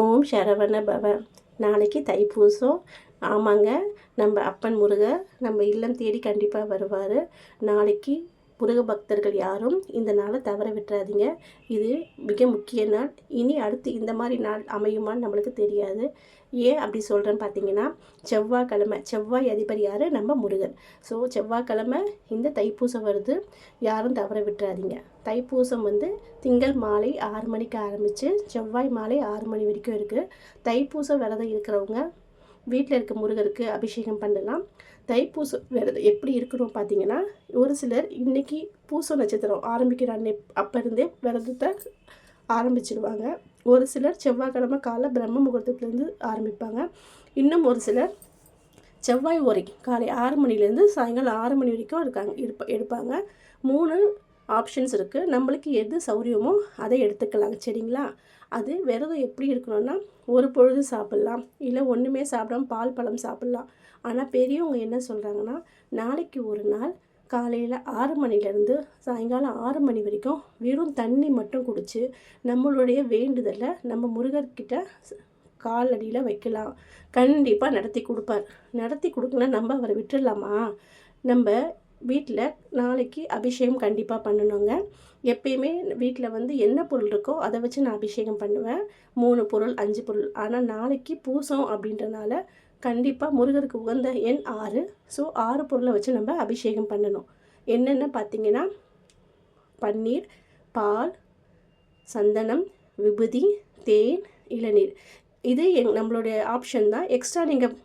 ஓம் சரவண பவ. நாளைக்கு தைப்பூசம். ஆமாங்க. நம்ம அப்பன் முருகர் நம்ம இல்லம் தேடி கண்டிப்பாக வருவார். நாளைக்கு முருக பக்தர்கள் யாரும் இந்த நாளை தவற விட்டுறாதீங்க. இது மிக முக்கிய நாள். இனி அடுத்து இந்த மாதிரி நாள் அமையுமான்னு நம்மளுக்கு தெரியாது. ஏன் அப்படி சொல்கிறேன்னு பார்த்தீங்கன்னா செவ்வாய்க்கிழமை செவ்வாய் அதிபர் யார்? நம்ம முருகன். ஸோ செவ்வாய்க்கிழமை இந்த தைப்பூசம் வருது. யாரும் தவற விட்டுறாதீங்க. தைப்பூசம் வந்து திங்கள் மாலை ஆறு மணிக்கு ஆரம்பித்து செவ்வாய் மாலை ஆறு மணி வரைக்கும் இருக்குது தைப்பூசம் விரதம் இருக்கிறவங்க வீட்டில் இருக்க முருகருக்கு அபிஷேகம் பண்ணலாம். தைப்பூசம் விரதம் எப்படி இருக்கணும் பார்த்தீங்கன்னா ஒரு சிலர் இன்றைக்கி பூச நட்சத்திரம் ஆரம்பிக்கிற அன்னை அப்போ இருந்தே விரதத்தை ஆரம்பிச்சிடுவாங்க ஒரு சிலர் செவ்வாய்க்கிழமை காலை பிரம்ம முகூர்த்தத்துலேருந்து ஆரம்பிப்பாங்க. இன்னும் ஒரு சிலர் செவ்வாய் உரை காலை ஆறு மணிலேருந்து சாயங்காலம் ஆறு மணி வரைக்கும் இருக்காங்க இருப்ப எடுப்பாங்க. மூணு ஆப்ஷன்ஸ் இருக்குது நம்மளுக்கு எது சௌரியமோ அதை எடுத்துக்கலாங்க சரிங்களா? அது விரதம் எப்படி இருக்கணும்னா ஒரு பொழுது சாப்பிட்லாம். இல்லை ஒன்றுமே சாப்பிடாம பால் பழம் சாப்பிட்லாம். ஆனால் பெரியவங்க என்ன சொல்கிறாங்கன்னா நாளைக்கு ஒரு நாள் காலையில் ஆறு மணிலேருந்து சாயங்காலம் ஆறு மணி வரைக்கும் வெறும் தண்ணி மட்டும் குடித்து நம்மளுடைய வேண்டுதலை நம்ம முருகர்கிட்ட காலடியில் வைக்கலாம். கண்டிப்பாக நடத்தி கொடுப்பார். நடத்தி கொடுக்கலன்னா நம்ம அவரை விட்டுடலாமா? நம்ம வீட்டில் நாளைக்கு அபிஷேகம் கண்டிப்பாக பண்ணணுங்க. எப்பயுமே வீட்டில் வந்து என்ன பொருள் இருக்கோ அதை வச்சு நான் அபிஷேகம் பண்ணுவேன். மூணு பொருள் அஞ்சு பொருள். ஆனால் நாளைக்கு பூசம் அப்படின்றனால கண்டிப்பாக முருகருக்கு உகந்த எண் ஆறு. ஸோ ஆறு பொருளை வச்சு நம்ம அபிஷேகம் பண்ணணும். என்னென்ன பார்த்தீங்கன்னா பன்னீர் பால் சந்தனம் விபூதி தேன் இளநீர். இது எங் நம்மளுடைய ஆப்ஷன் தான். எக்ஸ்ட்ரா நீங்கள்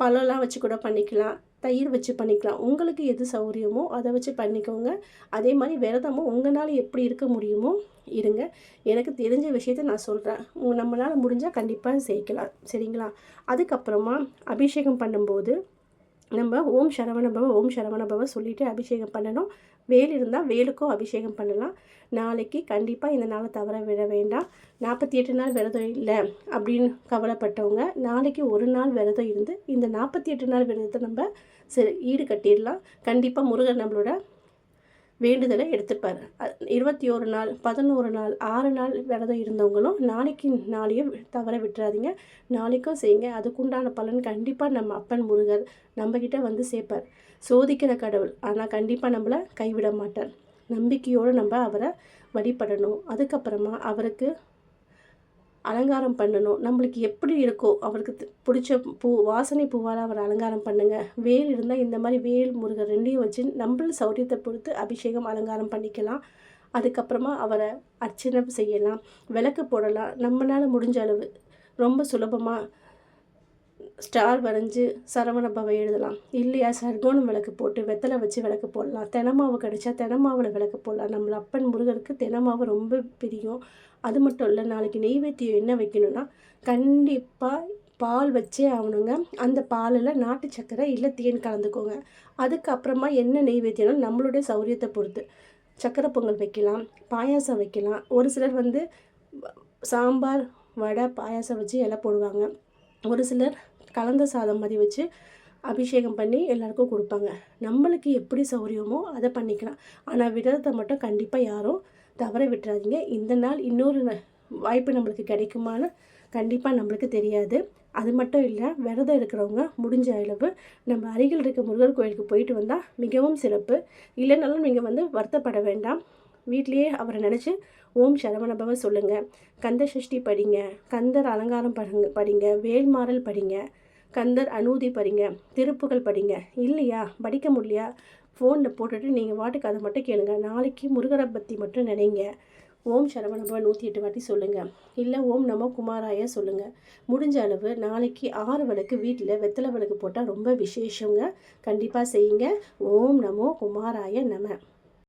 பழம்லாம் வச்சு கூட பண்ணிக்கலாம். தயிர் வச்சு பண்ணிக்கலாம். உங்களுக்கு எது சௌரியமோ அதை வச்சு பண்ணிக்கோங்க. அதே மாதிரி விரதமும் உங்களால் எப்படி இருக்க முடியுமோ இருங்க. எனக்கு தெரிஞ்ச விஷயத்த நான் சொல்கிறேன் நம்மளால் முடிஞ்சால் கண்டிப்பாக சேர்க்கலாம். சரிங்களா? அதுக்கப்புறமா அபிஷேகம் பண்ணும்போது நம்ம ஓம் சரவணபவ ஓம் சரவணபவ சொல்லிவிட்டு அபிஷேகம் பண்ணணும். வேல் இருந்தால் வேலுக்கும் அபிஷேகம் பண்ணலாம். நாளைக்கு கண்டிப்பாக இந்த நாளை தவற விட வேண்டாம். நாற்பத்தி எட்டு நாள் விரதம் இல்லை அப்படின்னு கவலைப்பட்டவங்க நாளைக்கு ஒரு நாள் விரதம் இருந்து இந்த நாற்பத்தி எட்டு நாள் விரதத்தை நம்ம சரி ஈடு கட்டிடலாம். கண்டிப்பாக முருகன் நம்மளோட வேண்டுதலை எடுத்துப்பார். இருபத்தி ஒரு நாள் பதினோரு நாள் ஆறு நாள் விரதம் இருந்தவங்களும் நாளைக்கு நாளையும் தவற விட்டுறாதீங்க. நாளைக்கும் செய்யுங்க. அதுக்குண்டான பலன் கண்டிப்பாக நம்ம அப்பன் முருகர் நம்மக்கிட்ட வந்து சேர்ப்பார். சோதிக்கிற கடவுள். ஆனால் கண்டிப்பாக நம்மளை கைவிட மாட்டார். நம்பிக்கையோடு நம்ம அவரை வழிபடணும். அதுக்கப்புறமா அவருக்கு அலங்காரம் பண்ணணும். நம்மளுக்கு எப்படி இருக்கோ அவருக்கு பிடிச்ச பூ வாசனை பூவால் அவர் அலங்காரம் பண்ணுங்கள் வேல் இருந்தால் இந்த மாதிரி வேல் முருகர் ரெண்டையும் வச்சு நம்மள சௌரியத்தை பொறுத்து அபிஷேகம் அலங்காரம் பண்ணிக்கலாம். அதுக்கப்புறமா அவரை அர்ச்சனை செய்யலாம். விளக்கு போடலாம். நம்மளால் முடிஞ்ச அளவு ரொம்ப சுலபமாக ஸ்டார் வரைஞ்சி சரவண பவை எழுதலாம். இல்லையா சர்கோணம் விளக்கு போட்டு வெத்தலை வச்சு விளக்கு போடலாம். தெனமாவு கிடைச்சா தெனமாவில் விளக்கு போடலாம். நம்மள அப்பன் முருகருக்கு தெனமாவு ரொம்ப பிரியும். அது மட்டும் இல்லை நாளைக்கு நெய்வேத்தியம் என்ன வைக்கணும்னா கண்டிப்பாக பால் வச்சே ஆகணுங்க. அந்த பாலில் நாட்டு சக்கரை இல்லை தேன் கலந்துக்கோங்க. அதுக்கப்புறமா என்ன நெய்வேத்தியம்னா நம்மளுடைய சௌரியத்தை பொறுத்து. சக்கரை பொங்கல் வைக்கலாம் பாயாசம் வைக்கலாம். ஒரு சிலர் வந்து சாம்பார் வடை பாயாசம் வச்சு இலை போடுவாங்க. ஒரு சிலர் கலந்த சாதம் மாதிரி வச்சு அபிஷேகம் பண்ணி எல்லாருக்கும் கொடுப்பாங்க. நம்மளுக்கு எப்படி சௌரியமோ அதை பண்ணிக்கலாம். ஆனால் விரதத்தை மட்டும் கண்டிப்பாக யாரும் தவற விட்டுறாதீங்க. இந்த நாள் இன்னொரு வாய்ப்பு நம்மளுக்கு கிடைக்குமான்னு கண்டிப்பாக நம்மளுக்கு தெரியாது. அது மட்டும் இல்லை விரதம் இருக்கிறவங்க முடிஞ்ச அளவு நம்ம அருகில் இருக்க முருகர் கோயிலுக்கு போயிட்டு வந்தால் மிகவும் சிறப்பு. இல்லைனாலும் நீங்கள் வந்து வருத்தப்பட வேண்டாம். வீட்லேயே அவரை நினச்சி ஓம் சரவணபவ சொல்லுங்கள் கந்த சஷ்டி படிங்க. கந்தர் அலங்காரம் படுங்க படிங்க. வேல்மாறல் படிங்க. கந்தர் அனூதி படிங்க. திருப்புகள் படிங்க. இல்லையா? படிக்க முடியலையா? ஃபோனில் போட்டுட்டு நீங்கள் வாட்டுக்கு அதை மட்டும் கேளுங்க. நாளைக்கு முருகரை பற்றி மட்டும் நினைங்க. ஓம் சரவணபவ நூற்றி எட்டு வாட்டி சொல்லுங்கள் இல்லை ஓம் நமோ குமாராய சொல்லுங்கள் முடிஞ்ச அளவு நாளைக்கு ஆறு விளக்கு வீட்டில் வெத்தலை விளக்கு போட்டால் ரொம்ப விசேஷங்க. கண்டிப்பாக செய்யுங்க. ஓம் நமோ குமாராய நம.